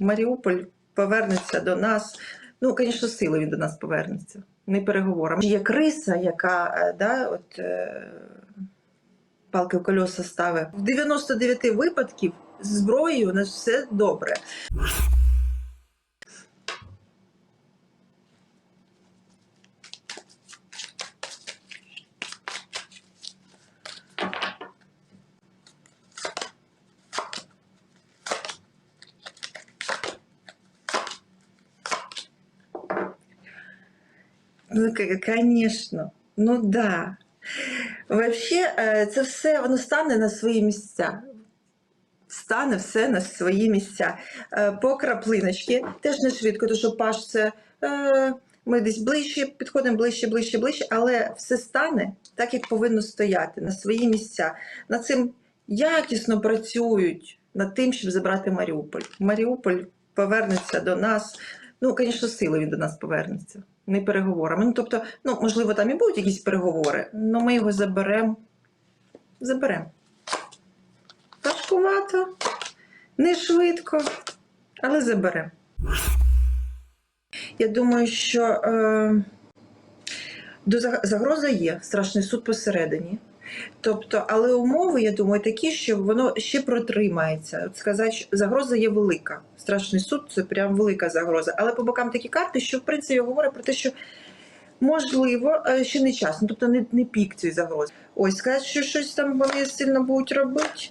Маріуполь повернеться до нас. Ну, звісно, силою він до нас повернеться, не переговорами. Є криса, яка е, да, от, е, палки в кольоса ставить. В 99 випадків зброєю у нас все добре. Ну, звісно, ну да. Вообще, це все воно стане на свої місця. Стане все на свої місця. Е, По краплиночки, теж не швидко, тому що паш це ми десь ближче, підходимо ближче, ближче, ближче, але все стане так, як повинно стояти, на свої місця. Над цим якісно працюють над тим, щоб забрати Маріуполь. Маріуполь повернеться до нас. Ну, звісно, силою він до нас повернеться, не переговорами. Ну, тобто, ну, можливо, там і будуть якісь переговори, але ми його заберемо. Заберемо. Важкувато, не швидко, але заберемо. Я думаю, що е, до загроза є, страшний суд посередині. Тобто, але умови, я думаю, такі, що воно ще протримається. От сказати, що загроза є велика. Страшний суд це прям велика загроза. Але по бокам такі карти, що в принципі говорить про те, що можливо е, ще не час, ну, тобто не, не пік цієї загрози. Ось сказати, що щось там вони сильно будуть робити.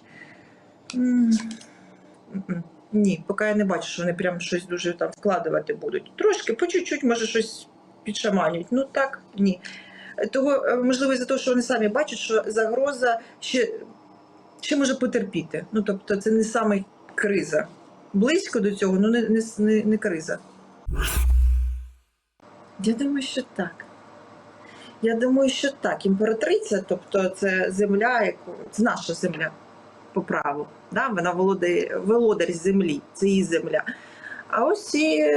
Ні, поки я не бачу, що вони прям щось дуже там вкладувати будуть. Трошки, по чуть-чуть, може, щось підшаманюють. Ну так, ні. Того, е, можливо, за те, що вони самі бачать, що загроза ще, ще може потерпіти. Ну, тобто, це не саме криза. Близько до цього, ну не, не, не, не криза. Я думаю, що так. Я думаю, що так. Імператриця, тобто це земля, яку це наша земля по праву. Да? Вона володає, володар землі, це її земля. А ось і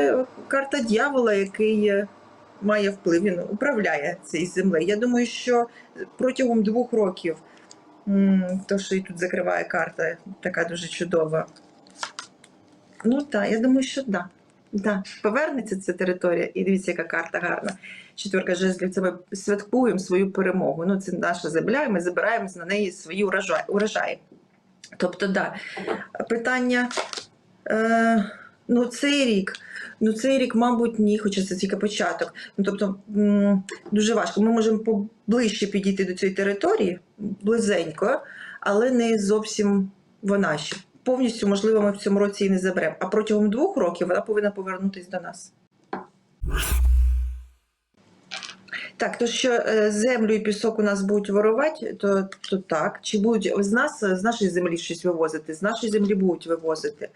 карта дьявола, який е, має вплив, він управляє цією землею. Я думаю, що протягом двох років, то, що і тут закриває карта, така дуже чудова. Ну так, я думаю, що так. Да. Да. Повернеться ця територія, і дивіться, яка карта гарна. Четверка жезлів, це ми святкуємо свою перемогу. Ну, це наша земля, і ми забираємо на неї свої урожаї. урожаї. Тобто, да, питання. Е, ну, цей рік. Ну, цей рік, мабуть, ні, хоча це тільки початок. Ну, тобто, дуже важко. Ми можемо поближче підійти до цієї території, близенько, але не зовсім вона ще. Повністю, можливо, ми в цьому році її не заберемо. А протягом двох років вона повинна повернутися до нас. Так, то що е, землю і пісок у нас будуть ворувати, то, то так. Чи будуть з нас з нашої землі щось вивозити? З нашої землі будуть вивозити.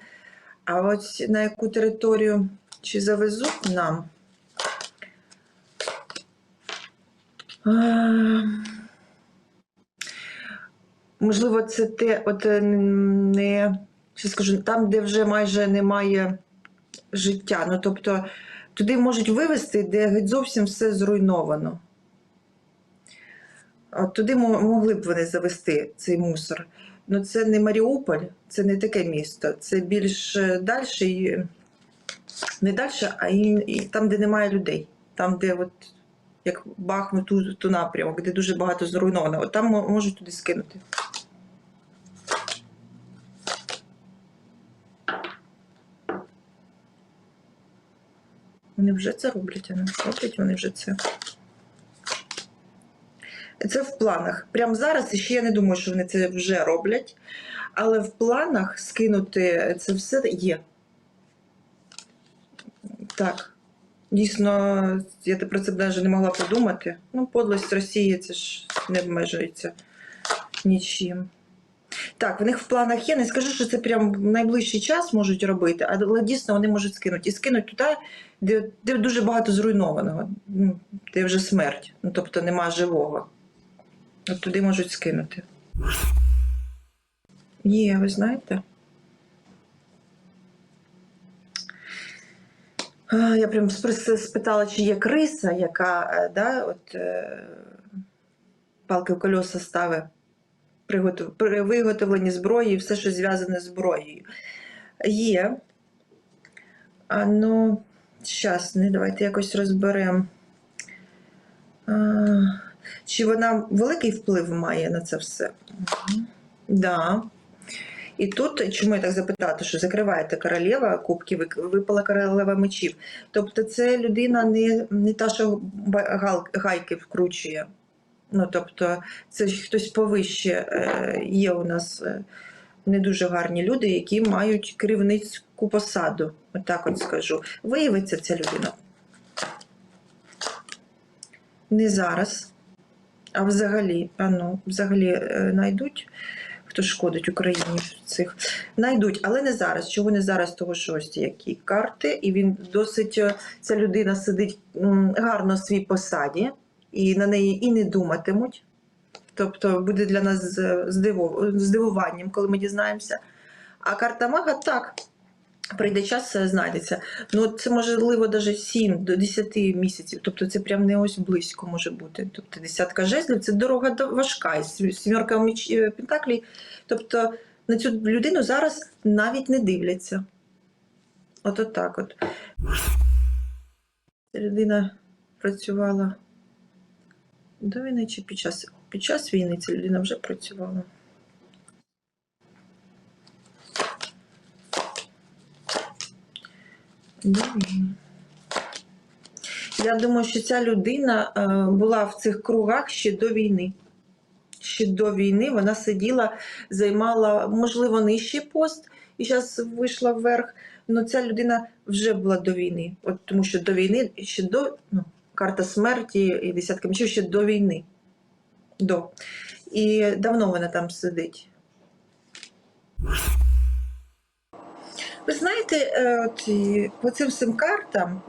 А ось на яку територію чи завезуть нам? Можливо, це те, от е, не що скажу, там, де вже майже немає життя. Ну тобто туди можуть вивезти, де геть зовсім все зруйновано. От туди могли б вони завести цей мусор. Ну це не Маріуполь, це не таке місто. Це більш далі, не далі, а і, там, де немає людей. Там, де от як Бахмут, ту, ту напрямок, де дуже багато зруйновано. От там можуть туди скинути. Вони вже це роблять, а не роблять вони вже це. Це в планах. Прямо зараз ще я не думаю, що вони це вже роблять. Але в планах скинути це все є. Так. Дійсно, я про це навіть не могла подумати. Ну, подлость Росії це ж не обмежується нічим. Так, в них в планах є. Не скажу, що це прям в найближчий час можуть робити, але дійсно вони можуть скинути. І скинуть туди, де, де дуже багато зруйнованого, ну, де вже смерть, ну, тобто нема живого. От туди можуть скинути. Є, ви знаєте? Я прям спитала, чи є криса, яка е, да, от, е, палки в кольоса ставить при, готов- виготовленні зброї все, що зв'язане з зброєю. Є. А ну, зараз, давайте якось розберемо. Чи вона великий вплив має на це все? Мгм. Да. І тут, чому я так запитати, що закриваєте королева кубків, і випала королева мечів. Тобто це людина не, не та, що гайки вкручує. Ну, тобто, це ж хтось повище е, є у нас е, не дуже гарні люди, які мають керівницьку посаду. Отак от скажу. Виявиться ця людина. Не зараз, а взагалі, а ну, взагалі е, знайдуть, хто шкодить Україні цих. Найдуть, але не зараз. Чого не зараз? Того що ось які карти, і він досить е, ця людина сидить гарно в своїй посаді, і на неї і не думатимуть. Тобто буде для нас здивуванням, коли ми дізнаємося. А карта мага так. Прийде час, знайдеться. Ну, це можливо навіть 7 до 10 місяців. Тобто це прям не ось близько може бути. Тобто десятка жезлів це дорога важка, сімерка е. Тобто на цю людину зараз навіть не дивляться. От от так от. Людина працювала до війни чи під час? Під час війни ця людина вже працювала. До війни. Я думаю, що ця людина е, була в цих кругах ще до війни. Ще до війни вона сиділа, займала, можливо, нижчий пост і зараз вийшла вверх. Але ця людина вже була до війни. От тому що до війни ще до ну, карта смерті і десятка мечів ще до війни. До. І давно вона там сидить. Ви знаєте, е, от, по цим всім картам,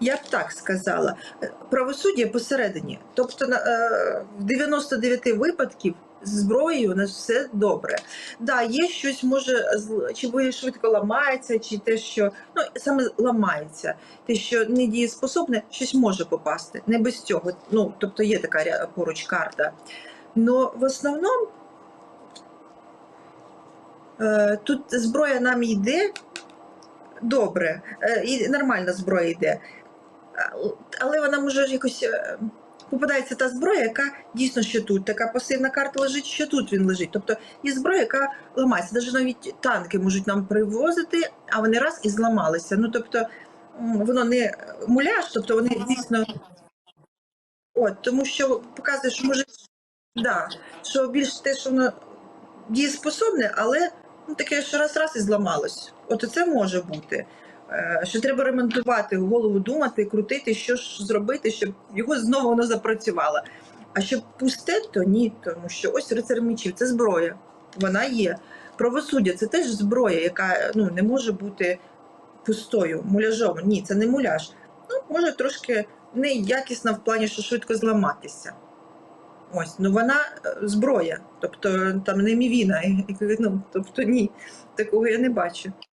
я б так сказала, е, правосуддя посередині. Тобто е, в 99 випадків зброєю у нас все добре. Да, є щось може чи ви швидко ламається, чи те, що ну саме ламається, те, що не дієспособне, щось може попасти. Не без цього. Ну тобто є така поруч карта. Но в основному тут зброя нам йде добре, е, і нормальна зброя йде. Але вона може якось е, попадається та зброя, яка дійсно що тут. Така пасивна карта лежить, що тут він лежить. Тобто є зброя, яка ламається. Навіть навіть танки можуть нам привозити, а вони раз і зламалися. Ну тобто воно не муляж, тобто вони дійсно. От, тому що показує, що може Да, що більш те, що воно дієспособне, але ну, таке, що раз-раз і зламалось. От це може бути. Е, Що треба ремонтувати, голову думати, крутити, що ж зробити, щоб його знову воно запрацювало. А щоб пусте, то ні, тому що ось рицар мечів це зброя. Вона є. Правосуддя це теж зброя, яка ну, не може бути пустою, муляжом. Ні, це не муляж. Ну, може трошки неякісна в плані, що швидко зламатися. Ось, ну вона е, зброя, тобто там не мівіна, ну, тобто ні, такого я не бачу.